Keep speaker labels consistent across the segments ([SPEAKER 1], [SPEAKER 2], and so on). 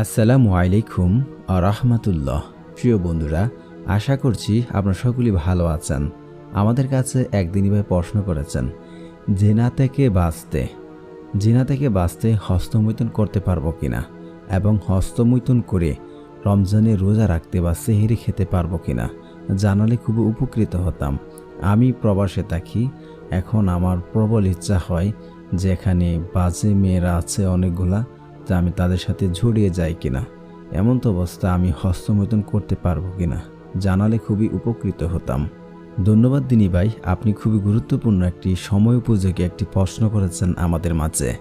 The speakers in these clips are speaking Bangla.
[SPEAKER 1] আসসালামু আলাইকুম আ রাহমাতুল্লাহ। প্রিয় বন্ধুরা, আশা করছি আপনারা সকলেই ভালো আছেন। আমাদের কাছে একদিনই ভাই প্রশ্ন করেছেন, জেনা থেকে বাঁচতে, জেনা থেকে বাঁচতে হস্তমৈথুন করতে পারব কিনা? এবং হস্তমৈথুন করে রমজানে রোজা রাখতে বা সেহেরি খেতে পারব কিনা? জানালে খুব উপকৃত হতাম। আমি প্রবাসে থাকি, এখন আমার প্রবল ইচ্ছা হয় যেখানে বাজে মেয়েরা আছে অনেকগুলা তা আমি তাদের সাথে জড়িয়ে যাই কিনা? এমন তো অবস্থা আমি হস্তমৈথুন করতে পারব কিনা? জানালে খুবই উপকৃত হতাম। ধন্যবাদ দিনী ভাই, আপনি খুবই গুরুত্বপূর্ণ একটি সময় উপযোগী একটি প্রশ্ন করেছেন আমাদের মাঝে।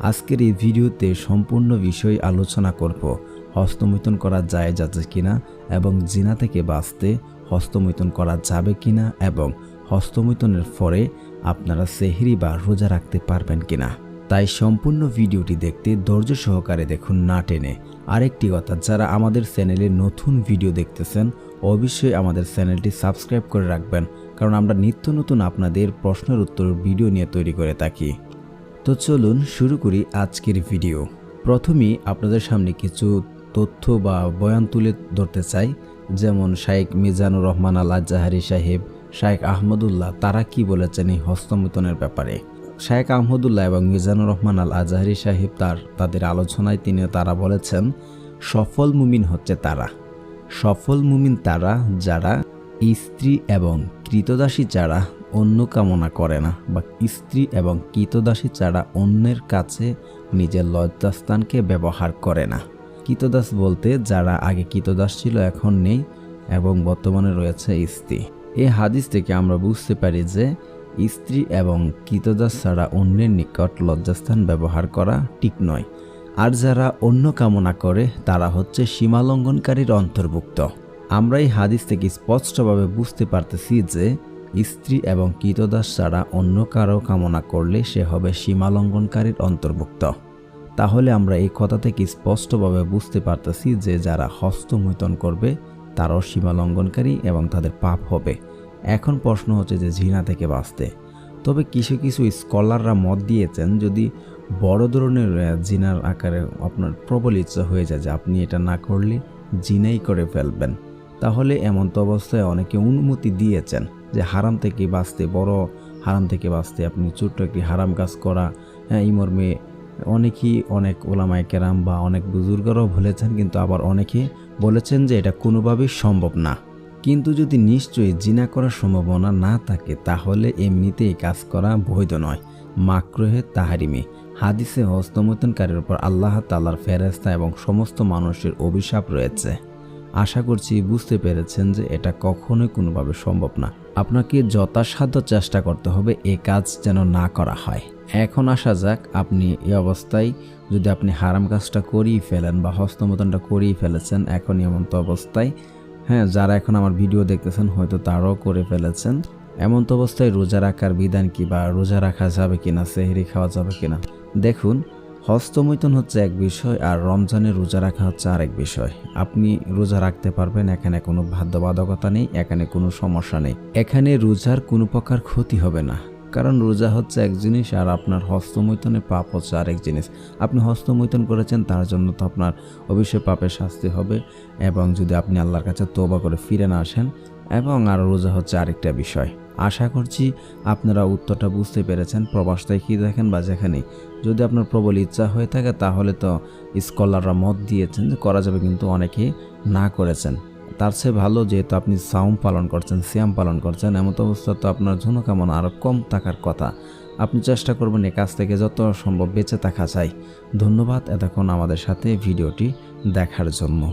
[SPEAKER 1] আজকের এই ভিডিওতে সম্পূর্ণ বিষয় আলোচনা করব, হস্তমৈথুন করা যায় যাচ্ছে কিনা এবং জিনা থেকে বাঁচতে হস্তমৈথুন করা যাবে কিনা এবং হস্তমৈথুনের পরে আপনারা সেহরি বা রোজা রাখতে পারবেন কিনা। তাই সম্পূর্ণ ভিডিওটি দেখতে ধৈর্য সহকারে দেখুন না টেনে। আরেকটি কথা, যারা আমাদের চ্যানেলে নতুন ভিডিও দেখতেছেন, অবশ্যই আমাদের চ্যানেলটি সাবস্ক্রাইব করে রাখবেন, কারণ আমরা নিত্য নতুন আপনাদের প্রশ্নের উত্তর ভিডিও নিয়ে তৈরি করে থাকি। তো চলুন শুরু করি আজকের ভিডিও। প্রথমেই আপনাদের সামনে কিছু তথ্য বা বয়ান তুলে ধরতে চাই, যেমন শাইখ মিজানুর রহমান আল আজাহারি সাহেব শাইখ আহমদুল্লাহ, তারা কি বলেছেন এই হস্তমৈথনের ব্যাপারে? শাইখ আহমদুল্লাহ এবং মিজানুর রহমান আল আজাহারি সাহেব তার, তাদের আলোচনায় তিনি তারা বলেছেন, সফল মুমিন হচ্ছে তারা। সফল মুমিন তারা যারা স্ত্রী এবং কৃতদাসী ছাড়া অন্য কামনা করে না বা স্ত্রী এবং কৃতদাসী ছাড়া অন্যের কাছে নিজের লজ্জাস্থানকে ব্যবহার করে না। কৃতদাস বলতে যারা আগে কৃতদাস ছিল এখন নেই এবং বর্তমানে রয়েছে স্ত্রী। এই হাদিস থেকে আমরা বুঝতে পারি যে স্ত্রী এবং কৃতদাস ছাড়া অন্যের নিকট লজ্জাস্থান ব্যবহার করা ঠিক নয়। আর যারা অন্য কামনা করে, তারা হচ্ছে সীমালঙ্ঘনকারীর অন্তর্ভুক্ত। আমরা এই হাদিস থেকে স্পষ্টভাবে বুঝতে পারতেছি যে, স্ত্রী এবং কৃতদাস ছাড়া অন্য কারও কামনা করলে সে হবে সীমালঙ্ঘনকারীর অন্তর্ভুক্ত। তাহলে আমরা এই কথা থেকে স্পষ্টভাবে বুঝতে পারতেছি যে, যারা হস্তমৈথন করবে, তারাও সীমালঙ্ঘনকারী এবং তাদের পাপ হবে। এখন প্রশ্ন হচ্ছে যে ঝিনা থেকে বাঁচতে। তবে কিছু কিছু স্কলাররা মত দিয়েছেন যদি বড় ধরনের জিনার আকারে আপনার প্রবল ইচ্ছা হয়ে যায় যে আপনি এটা না করলে জিনাই করে ফেলবেন। তাহলে এমন তো অবস্থায় অনেকে অনুমতি দিয়েছেন যে হারাম থেকে বাঁচতে, বড় হারাম থেকে বাঁচতে, আপনি ছোট্ট একটি হারাম কাজ করা হ্যাঁ এই মর্মে অনেকেই অনেক ওলামায় কেরাম বা অনেক বুজুর্গরাও বলেছেন, কিন্তু আবার অনেকে বলেছেন যে এটা কোনোভাবেই সম্ভব না। কিন্তু যদি নিশ্চয়ই জিনা করার সম্ভাবনা না থাকে, তাহলে এমনিতে এই কাজ করা বৈধ নয়। মাক্রহে তাহারিমে। হাদিসে হস্তমতনকারীর উপর আল্লাহ তাল্লার ফেরেস্তা এবং সমস্ত মানুষের অভিশাপ রয়েছে। আশা করছি বুঝতে পেরেছেন যে এটা কখনোই কোনোভাবে সম্ভব না। আপনাকে যথাসাধ্য চেষ্টা করতে হবে এ কাজ যেন না করা হয়। এখন আসা যাক, আপনি এই অবস্থায় যদি আপনি হারাম কাজটা করিয়ে ফেলেন বা হস্তমতনটা করিয়ে ফেলেছেন, এখন এমন তো অবস্থায় হ্যাঁ যারা এখন আমার ভিডিও দেখতেছেন, হয়তো তারাও করে ফেলেছেন। এমন তো অবস্থায় রোজা রাখার বিধান কি বা রোজা রাখা যাবে কিনা, সেহেরি খাওয়া যাবে কিনা? দেখুন, হস্তমৈথুন হচ্ছে এক বিষয় আর রমজানে রোজা রাখা হচ্ছে আরেক বিষয়। আপনি রোজা রাখতে পারবেন, এখানে কোনো বাধ্যবাধকতা নেই, এখানে কোনো সমস্যা নেই। এখানে রোজার কোনো প্রকার ক্ষতি হবে না। কারণ রোজা হচ্ছে এক জিনিস আর আপনার হস্তমৈথনে পাপ হচ্ছে আরেক জিনিস। আপনি হস্তমৈথন করেছেন, তার জন্য তো আপনার অবশ্যই পাপের শাস্তি হবে এবং যদি আপনি আল্লাহর কাছে তোবা করে ফিরে না আসেন এবং আর রোজা হচ্ছে আরেকটা বিষয়। আশা করছি আপনারা উত্তরটা বুঝতে পেরেছেন। প্রবাসটায় কী দেখেন বা যেখানে যদি আপনার প্রবল ইচ্ছা হয়ে থাকে তাহলে তো স্কলাররা মত দিয়েছেন যে করা যাবে কিন্তু অনেকে না করেছেন। তার চেয়ে ভালো যেহেতু আপনি সাউম পালন করছেন, সিয়াম পালন করছেন, এমন অবস্থা তো আপনার জন্য কেমন আরও কম থাকার কথা। আপনি চেষ্টা করবেন এ কাজ থেকে যত সম্ভব বেঁচে থাকা চাই ধন্যবাদ এতক্ষণ আমাদের সাথে ভিডিওটি দেখার জন্য।